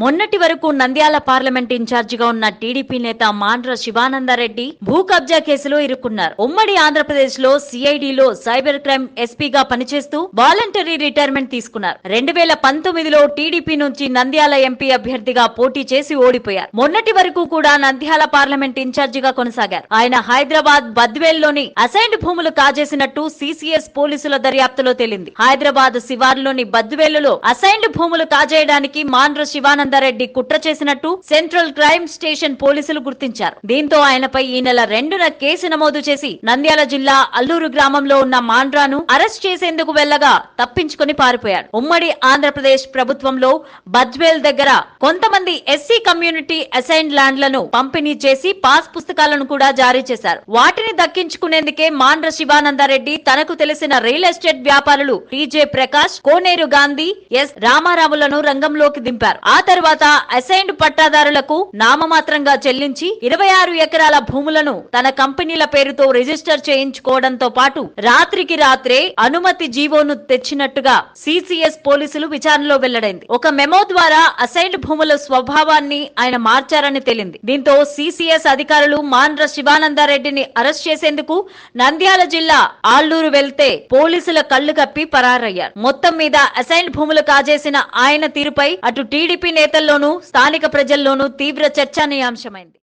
మొన్నటి వరకు నంద్యాల పార్లమెంట్ ఇన్ఛార్జిగా ఉన్న టీడీపీ నేత మాండ్ర శివానందరెడ్డి భూ కబ్జా కేసులో ఇరుక్కున్నారు. ఉమ్మడి ఆంధ్రప్రదేశ్లో సిఐడిలో సైబర్ క్రైమ్ ఎస్పీగా పనిచేస్తూ వాలంటరీ రిటైర్మెంట్ తీసుకున్నారు. రెండు వేల పంతొమ్మిదిలో టీడీపీ నుంచి నంద్యాల ఎంపీ అభ్యర్థిగా పోటీ చేసి ఓడిపోయారు. మొన్నటి వరకు కూడా నంద్యాల పార్లమెంట్ ఇన్ఛార్జిగా కొనసాగారు. ఆయన హైదరాబాద్ బద్వేల్లోని అసైన్డ్ భూములు కాజేసినట్టు సిసిఎస్ పోలీసుల దర్యాప్తులో తేలింది. హైదరాబాద్ శివార్లోని బద్వేలులో అసైన్డ్ భూములు కాజేయడానికి మాండ్ర శివానంద శివానందరెడ్డి కుట్ర చేసినట్టు సెంట్రల్ క్రైమ్ స్టేషన్ పోలీసులు గుర్తించారు. దీంతో ఆయనపై ఈ నెల రెండున కేసు నమోదు చేసి నంద్యాల జిల్లా అల్లూరు గ్రామంలో ఉన్న మాండ్రాను అరెస్ట్ చేసేందుకు వెళ్ళగా తప్పించుకుని పారిపోయాడు. ఉమ్మడి ఆంధ్రప్రదేశ్ ప్రభుత్వంలో బజ్వేల్ దగ్గర కొంతమంది ఎస్సీ కమ్యూనిటీ అసైన్ ల్యాండ్లను పంపిణీ చేసి పాస్ పుస్తకాలను కూడా జారీ చేశారు. వాటిని దక్కించుకునేందుకే మాండ్ర శివానందారెడ్డి తనకు తెలిసిన రియల్ ఎస్టేట్ వ్యాపారులు టీజే ప్రకాష్ కోనేరు గాంధీ ఎస్ రామారావులను రంగంలోకి దింపారు. ఆ తరువాత అసైన్డ్ పట్టాదారులకు నామమాత్రంగా చెల్లించి ఇరవై ఆరు ఎకరాల భూములను తన కంపెనీల పేరుతో రిజిస్టర్ చేయించుకోవడంతో పాటు రాత్రికి రాత్రే అనుమతి జీవోను తెచ్చినట్టుగా సిసిఎస్ పోలీసులు విచారణలో వెల్లడైంది. ఒక మెమో ద్వారా అసైన్డ్ భూముల స్వభావాన్ని ఆయన మార్చారని తేలింది. దీంతో సిసిఎస్ అధికారులు మాండ్ర శివానందారెడ్డిని అరెస్ట్ చేసేందుకు నంద్యాల జిల్లా ఆళ్ళూరు వెళ్తే పోలీసుల కళ్ళు కప్పి పరారయ్యారు. మొత్తం మీద అసైన్డ్ భూములు కాజేసిన ఆయన తీరుపై అటు టీడీపీ నేతల్లోనూ స్థానిక ప్రజల్లోనూ తీవ్ర చర్చనీయాంశమైంది.